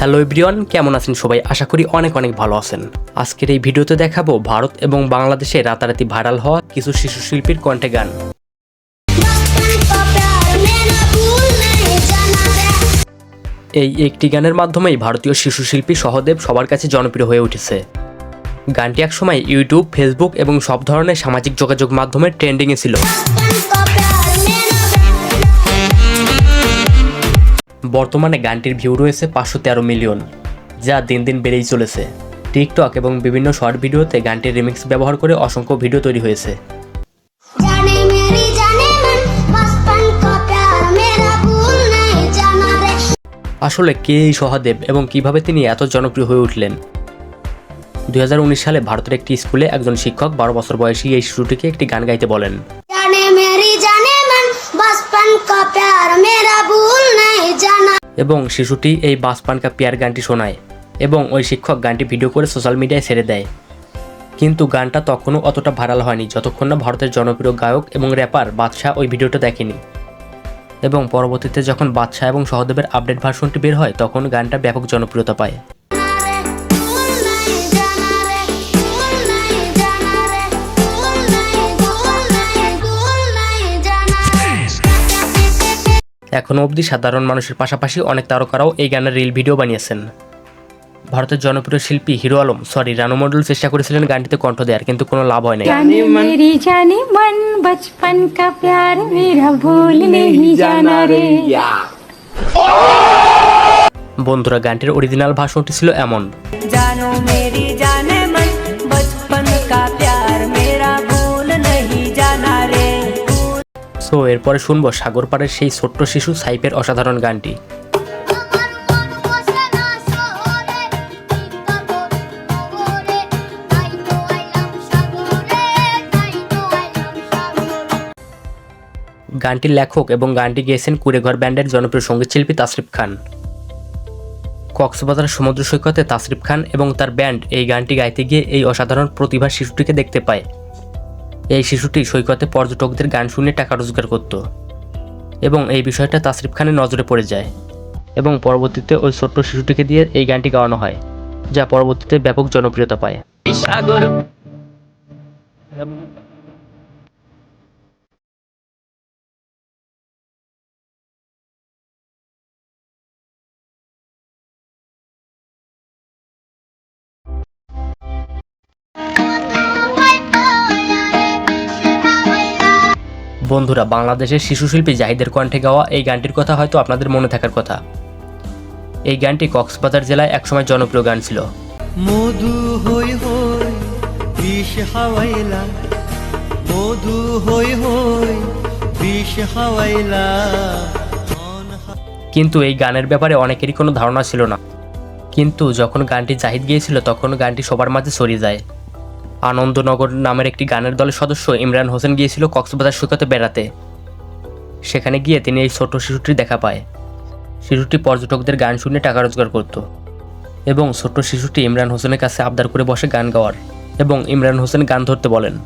Hello ইব্রিয়ন কেমন আছেন সবাই? আশা করি অনেক অনেক ভালো আছেন। আজকের এই ভিডিওতে দেখাবো ভারত এবং বাংলাদেশে রাতারাতি ভাইরাল হওয়া কিছু শিশু শিল্পীর কণ্ঠে গান। এই একটি গানের মাধ্যমেই ভারতীয় শিশু শিল্পী সহদেব সবার কাছে জনপ্রিয় হয়ে উঠেছে। গানটি একসময় ইউটিউব, ফেসবুক এবং সব ধরনের সামাজিক যোগাযোগ মাধ্যমে ট্রেন্ডিংয়ে ছিল। বর্তমানে গানটির ভিউ রয়েছে পাঁচশো তেরো মিলিয়ন যা দিন দিন বেড়েই চলেছে। টিকটক এবং বিভিন্ন শর্ট ভিডিওতে গানটির রিমিক্স ব্যবহার করে অসংখ্য ভিডিও তৈরি হয়েছে। আসলে কে এই সহদেব এবং কীভাবে তিনি এত জনপ্রিয় হয়ে উঠলেন? দু হাজার উনিশ সালে ভারতের একটি স্কুলে একজন শিক্ষক বারো বছর বয়সী এই শিশুটিকে একটি গান গাইতে বলেন। এবং শিশুটি এই বাসপান কা পিয়ার গানটি শোনায় এবং ওই শিক্ষক গানটি ভিডিও করে সোশ্যাল মিডিয়ায় ছেড়ে দেয়। কিন্তু গানটা তখনও অতটা ভাইরাল হয়নি, যতক্ষণ না ভারতের জনপ্রিয় গায়ক এবং র্যাপার বাদশাহ ওই ভিডিওটা দেখেনি। এবং পরবর্তীতে যখন বাদশাহ এবং সহদেবের আপডেট ভার্সনটি বের হয়, তখন গানটা ব্যাপক জনপ্রিয়তা পায়। এখনও অবধি সাধারণ মানুষের পাশাপাশি অনেক তারকারাও এই গানের রিল ভিডিও বানিয়েছেন। ভারতের জনপ্রিয় শিল্পী হিরো আলম সরি রানু মন্ডল চেষ্টা করেছিলেন গানটিতে কণ্ঠ দেওয়ার কিন্তু কোনো লাভ হয় নাই। বন্ধুরা গানটির অরিজিনাল ভাষণটি ছিল এমন। জানো মেরি সো এরপরে শুনব সাগর পাড়ের সেই ছোট্ট শিশু সাইপের অসাধারণ গানটি। গানটির লেখক এবং গানটি গেয়েছেন কুড়েঘর ব্যান্ডের জনপ্রিয় সংগীত শিল্পী তাসরিফ খান। কক্সবাজার সমুদ্র সৈকতে তাসরিফ খান এবং তার ব্যান্ড এই গানটি গাইতে গিয়ে এই অসাধারণ প্রতিভা শিশুটিকে দেখতে পায়। এই শিশুটি সৈকতে পর্যটকদের গান শুনে টাকা রোজগার করত এবং এই বিষয়টা তাসরিফ খানের নজরে পড়ে যায় এবং পরবর্তীতে ওই ছোট্ট শিশুটিকে দিয়ে এই গানটি গাওয়ানো হয়, যা পরবর্তীতে ব্যাপক জনপ্রিয়তা পায়। বন্ধুরা বাংলাদেশের শিশু শিল্পী জাহিদের কণ্ঠে গাওয়া এই গানটির কথা হয়তো আপনাদের মনে থাকার কথা। এই গানটি কক্সবাজার জেলায় একসময় জনপ্রিয় গান ছিল। মধু হই হই বিষ হাওয়াইলা মধু হই হই বিষ হাওয়াইলা কিন্তু এই গানের ব্যাপারে অনেকেরই কোনো ধারণা ছিল না। কিন্তু যখন গানটি জাহিদ গিয়েছিল তখন গানটি সবার মাঝে ছড়িয়ে যায়। আনন্দনগর নামের একটি গানের দলের সদস্য ইমরান হোসেন গিয়েছিল কক্সবাজার সৈকতে বেড়াতে। সেখানে গিয়ে তিনি এই ছোট শিশুটির দেখা পায়। শিশুটি পর্যটকদের গান শুনে টাকা রোজগার করত এবং ছোট্ট শিশুটি ইমরান হোসেনের কাছে আবদার করে বসে গান গাওয়ার এবং ইমরান হোসেন গান ধরতে বলেন।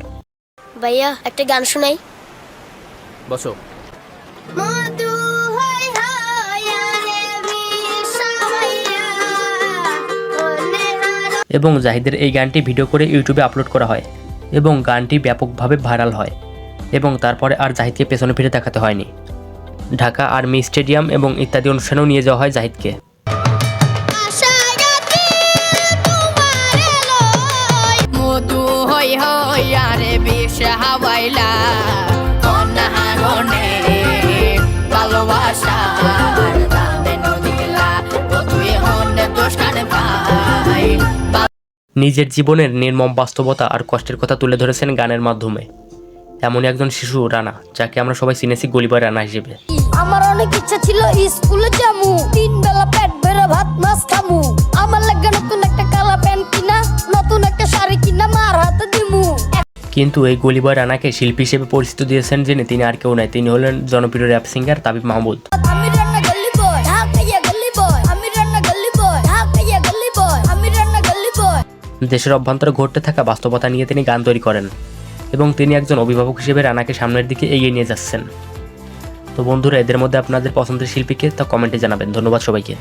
ভাইয়া একটা গান শোনাই। বসো। এবং জাহিদের এই গানটি ভিডিও করে ইউটিউবে আপলোড করা হয় এবং গানটি ব্যাপকভাবে ভাইরাল হয় এবং তারপরে আর জাহিদকে পেছনে ফিরে দেখাতে হয়নি। ঢাকা আর্মি স্টেডিয়াম এবং ইত্যাদি অনুষ্ঠানেও নিয়ে যাওয়া হয় জাহিদকে। মধু হাওয়াইলা নিজের জীবনের নির্মম বাস্তবতা আর কষ্টের কথা তুলে ধরেছেন গানের মাধ্যমে। এমনই একজন শিশু রানা যাকে আমরা সবাই চিনেছি গলিবয় রানা হিসেবে। আমার অনেক ইচ্ছা ছিল স্কুলে যামু তিন বেলা পেট বেড়ে ভাত মাছ খামু আমার লাগে নতুন একটা কালা প্যান্ট কিনা নতুন একটা শাড়ি কিনা মার হাতে দিমু। কিন্তু এই গলিবয় রানাকে শিল্পী হিসেবে পরিচিত দিয়েছেন যিনি তিনি আর কেউ নয় তিনি হলেন জনপ্রিয় র্যাপ সিঙ্গার তাবিব মাহমুদ। দেশের অভ্যন্তরে ঘটতে থাকা বাস্তবতা নিয়ে তিনি গান তৈরি করেন এবং তিনি একজন অভিভাবক হিসেবে রানাকে সামনের দিকে এগিয়ে নিয়ে যাচ্ছেন। তো বন্ধুরা, এদের মধ্যে আপনাদের পছন্দের শিল্পীকে তা কমেন্টে জানাবেন। ধন্যবাদ সবাইকে।